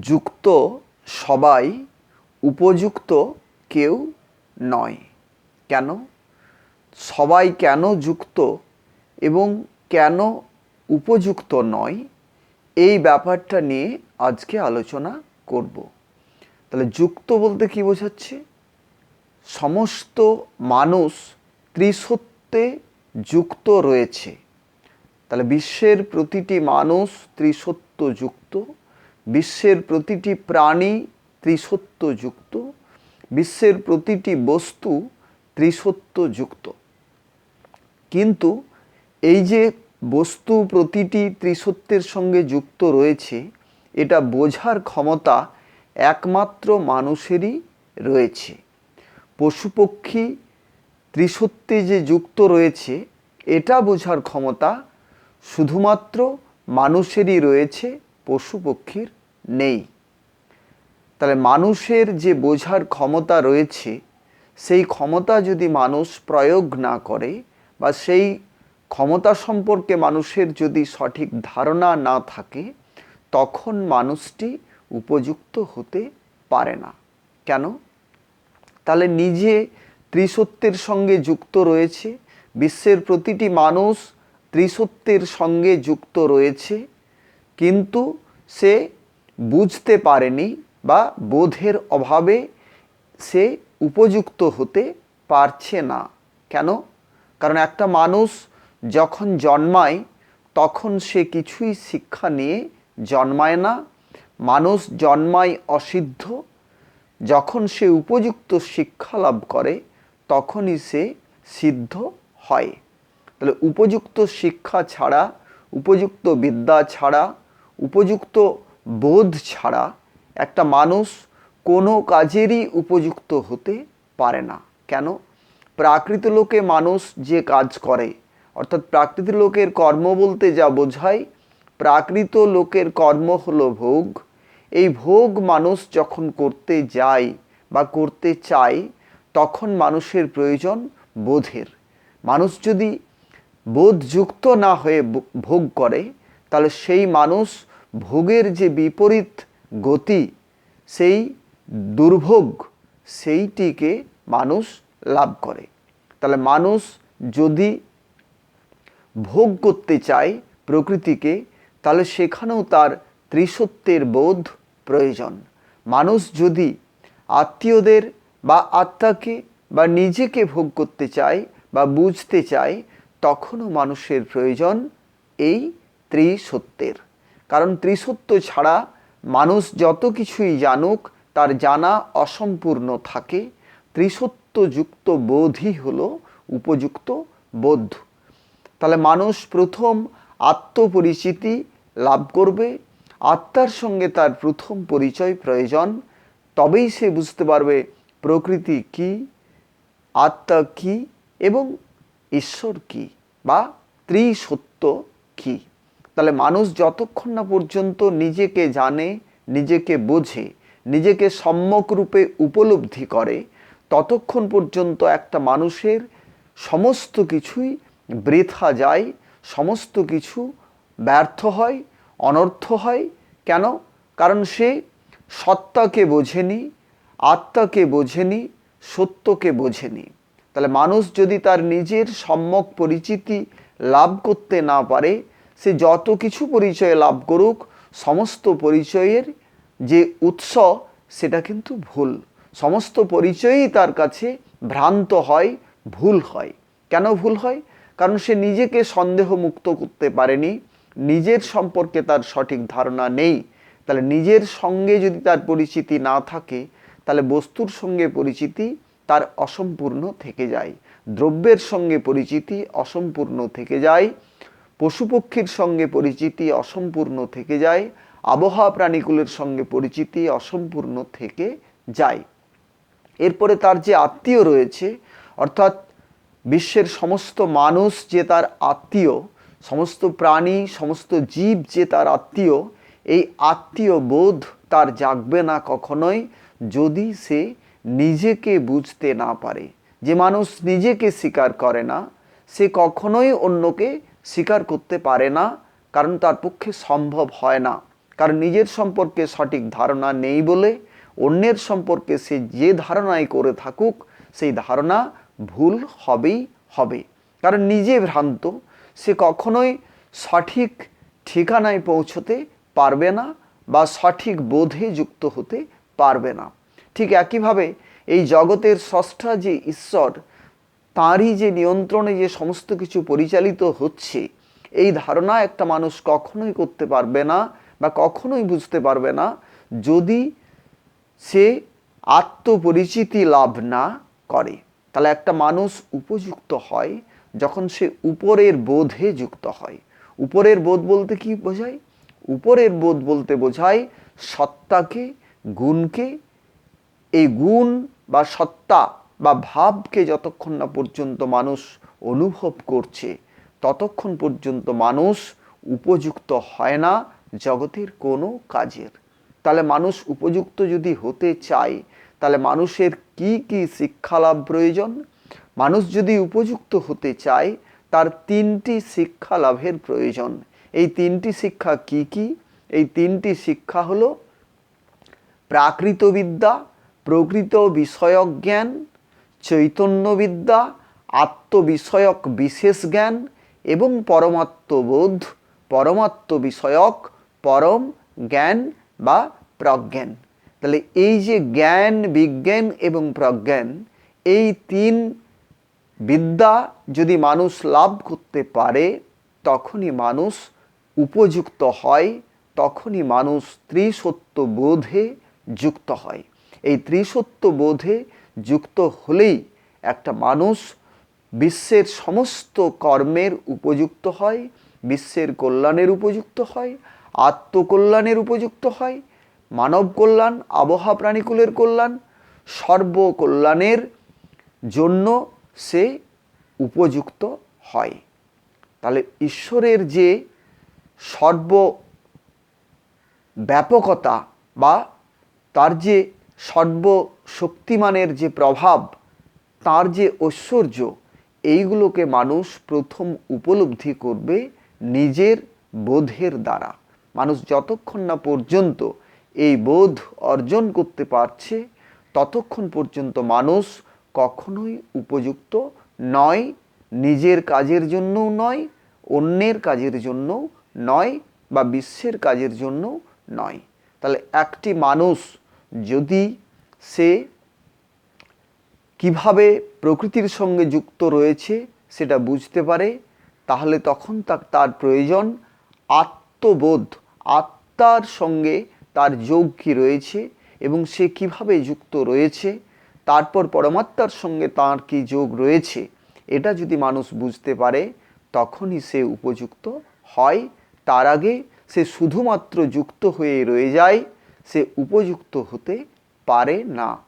যুক্ত সবাই উপযুক্ত কেউ নয়। কেন? সবাই কেন যুক্ত এবং কেন উপযুক্ত নয়? এই ব্যাপারটা নিয়ে আজকে আলোচনা করব। তাহলে যুক্ত বলতে কি বোঝাচ্ছে? সমস্ত মানুষ ত্রিসত্যে যুক্ত রয়েছে। তাহলে বিশ্বের প্রতিটি মানুষ ত্রিসত্য যুক্ত। বিশ্বের প্রতিটি প্রাণী ত্রিসত্য যুক্ত বিশ্বের প্রতিটি বস্তু ত্রিসত্য যুক্ত কিন্তু এই যে বস্তু প্রতিটি ত্রিসত্যের সঙ্গে যুক্ত রয়েছে, এটা বোঝার ক্ষমতা একমাত্র মানুষেরই রয়েছে। পশু পক্ষী ত্রিসত্যে যে যুক্ত রয়েছে, এটা বোঝার ক্ষমতা শুধুমাত্র মানুষেরই রয়েছে পশু পক্ষীর নেই। তাহলে মানুষের যে বোঝার ক্ষমতা রয়েছে, সেই ক্ষমতা যদি মানুষ প্রয়োগ না করে বা সেই ক্ষমতা সম্পর্কে মানুষের যদি সঠিক ধারণা না থাকে, তখন মানুষটি উপযুক্ত হতে পারে না। কেন? তাহলে নিজে ত্রিসত্যের সঙ্গে যুক্ত রয়েছে, বিশ্বের প্রতিটি মানুষ ত্রিসত্যের সঙ্গে যুক্ত রয়েছে কিন্তু সে বুঝতে পারেনি বা বোধের অভাবে সে উপযুক্ত হতে পারছে না। কেন? কারণ একটা মানুষ যখন জন্মায়, তখন সে কিছুই শিক্ষা নিয়ে জন্মায় না। মানুষ জন্মায় অসিদ্ধ। যখন সে উপযুক্ত শিক্ষা লাভ করে, তখনই সে সিদ্ধ হয়। তাহলে উপযুক্ত শিক্ষা ছাড়া, উপযুক্ত বিদ্যা ছাড়া উপযুক্ত বোধ ছাড়া একটা মানুষ কোনো কাজেরই উপযুক্ত হতে পারে না। কেন? প্রাকৃত লোকে মানুষ যে কাজ করে, অর্থাৎ প্রাকৃত লোকের কর্ম বলতে যা বোঝায়, প্রাকৃত লোকের কর্ম হলো ভোগ। এই ভোগ মানুষ যখন করতে যায় বা করতে চায়, তখন মানুষের প্রয়োজন বোধের। মানুষ যদি বোধযুক্ত না হয়ে ভোগ করে তাহলে সেই মানুষ ভোগের যে বিপরীত গতি, সেই দুর্ভোগ, সেইটিকে মানুষ লাভ করে। তাহলে মানুষ যদি ভোগ করতে চায় প্রকৃতিকে, তাহলে সেখানেও তার ত্রিসত্যের বোধ প্রয়োজন। মানুষ যদি আত্মীয়দের বা আত্মাকে বা নিজেকে ভোগ করতে চায় বা বুঝতে চায়, তখনও মানুষের প্রয়োজন এই ত্রিসত্যের। কারণ ত্রিসত্য ছাড়া মানুষ যত কিছুই জানুক, তার জানা অসম্পূর্ণ থাকে। ত্রিসত্যযুক্ত বোধই হল উপযুক্ত বোধ। তাহলে মানুষ প্রথম আত্মপরিচিতি লাভ করবে, আত্মার সঙ্গে তার প্রথম পরিচয় প্রয়োজন। তবেই সে বুঝতে পারবে প্রকৃতি কি, আত্মা কি এবং ঈশ্বর কি বা ত্রিসত্য কি। তাহলে মানুষ যতক্ষণ না পর্যন্ত নিজেকে জানে, নিজেকে বোঝে, নিজেকে সম্যক রূপে উপলব্ধি করে, ততক্ষণ পর্যন্ত একটা মানুষের সমস্ত কিছুই বৃথা যায়, সমস্ত কিছু ব্যর্থ হয়, অনর্থ হয়। কেন? কারণ সে সত্তাকে বোঝেনি, আত্মাকে বোঝেনি, সত্যকে বোঝেনি। তাহলে মানুষ যদি তার নিজের সম্যক পরিচিতি লাভ করতে না পারে সে যত কিছু পরিচয় লাভ করুক, সমস্ত পরিচয়ের যে উৎস, সেটা কিন্তু ভুল। সমস্ত পরিচয়ই তার কাছে ভ্রান্ত হয়, ভুল হয়। কেন ভুল হয়? কারণ সে নিজেকে সন্দেহ মুক্ত করতে পারেনি। নিজের সম্পর্কে তার সঠিক ধারণা নেই। তাহলে নিজের সঙ্গে যদি তার পরিচিতি না থাকে, তাহলে বস্তুর সঙ্গে পরিচিতি তার অসম্পূর্ণ থেকে যায়। দ্রব্যের সঙ্গে পরিচিতি অসম্পূর্ণ থেকে যায়। পশু পক্ষীর সঙ্গে পরিচিতি অসম্পূর্ণ থেকে যায়, আবহাওয়া প্রাণীগুলোর সঙ্গে পরিচিতি অসম্পূর্ণ থেকে যায়। এরপরে তার যে আত্মীয় রয়েছে, অর্থাৎ বিশ্বের সমস্ত মানুষ যে তার আত্মীয়, সমস্ত প্রাণী, সমস্ত জীব যে তার আত্মীয়, এই আত্মীয় বোধ তার জাগবে না কখনোই যদি সে নিজেকে বুঝতে না পারে। যে মানুষ নিজেকে স্বীকার করে না, সে কখনোই অন্যকে স্বীকার করতে পারে না, কারণ তার পক্ষে সম্ভব হয় না। কারণ নিজের সম্পর্কে সঠিক ধারণা নেই বলে অন্যের সম্পর্কে সে যে ধারণাই করে থাকুক, সেই ধারণা ভুল হবেই হবে। কারণ নিজে ভ্রান্ত, সে কখনোই সঠিক ঠিকানায় পৌঁছতে পারবে না বা সঠিক বোধে যুক্ত হতে পারবে না। ঠিক একইভাবে এই জগতের স্রষ্টা যে ঈশ্বর তাঁরই যে নিয়ন্ত্রণে যে সমস্ত কিছু পরিচালিত হচ্ছে, এই ধারণা একটা মানুষ কখনোই করতে পারবে না বা কখনোই বুঝতে পারবে না। যদি সে আত্মপরিচিতি লাভ না করে, তাহলে একটা মানুষ উপযুক্ত হয় যখন সে উপরের বোধে যুক্ত হয়। উপরের বোধ বলতে কি বোঝায়? উপরের বোধ বলতে বোঝায় সত্তাকে, গুণকে। এই গুণ বা সত্তা বা ভাবকে যতক্ষণ না পর্যন্ত মানুষ অনুভব করছে, ততক্ষণ পর্যন্ত মানুষ উপযুক্ত হয় না জগতের কোনো কাজের। তাহলে মানুষ উপযুক্ত যদি হতে চায়, তাহলে মানুষের কি কি শিক্ষা লাভ প্রয়োজন? মানুষ যদি উপযুক্ত হতে চায়, তার তিনটি শিক্ষা লাভের প্রয়োজন। এই তিনটি শিক্ষা কি কি? এই তিনটি শিক্ষা হলো প্রাকৃতবিদ্যা, প্রকৃত বিষয়ক জ্ঞান চৈতন্যবিদ্যা, আত্মবিষয়ক বিশেষ জ্ঞান এবং পরমাত্মবোধ পরমাত্ম বিষয়ক পরম জ্ঞান বা প্রজ্ঞান। তাহলে এই যে জ্ঞান, বিজ্ঞান এবং প্রজ্ঞান, এই তিন বিদ্যা যদি মানুষ লাভ করতে পারে, তখনই মানুষ উপযুক্ত হয়, তখনই মানুষ ত্রিসত্য বোধে যুক্ত হয়। এই ত্রিসত্য বোধে যুক্ত হলেই একটা মানুষ বিশ্বের সমস্ত কর্মের উপযুক্ত হয়, বিশ্বের কল্যাণের উপযুক্ত হয়, আত্মকল্যাণের উপযুক্ত হয়, মানব কল্যাণ আবহাওয়া প্রাণীকুলের কল্যাণ, সর্বকল্যাণের জন্য সে উপযুক্ত হয়। তাহলে ঈশ্বরের যে সর্ব ব্যাপকতা বা তার যে সর্বশক্তিমানের যে প্রভাব, তার যে ঐশ্বর্য, এইগুলোকে মানুষ প্রথম উপলব্ধি করবে নিজের বোধের দ্বারা। মানুষ যতক্ষণ না পর্যন্ত এই বোধ অর্জন করতে পারছে, ততক্ষণ পর্যন্ত মানুষ কখনোই উপযুক্ত নয়, নিজের কাজের জন্যও নয়, অন্যের কাজের জন্যও নয় বা বিশ্বের কাজের জন্য নয়। তাহলে একটি মানুষ যদি সে কীভাবে প্রকৃতির সঙ্গে যুক্ত রয়েছে সেটা বুঝতে পারে, তাহলে তখন তার প্রয়োজন আত্মবোধ। আত্মার সঙ্গে তার যোগ কী রয়েছে এবং সে কীভাবে যুক্ত রয়েছে, তারপর পরমাত্মার সঙ্গে তার কি যোগ রয়েছে, এটা যদি মানুষ বুঝতে পারে, তখনই সে উপযুক্ত হয়। তার আগে সে শুধুমাত্র যুক্ত হয়ে রয়ে যায়। সে উপযুক্ত হতে পারে না।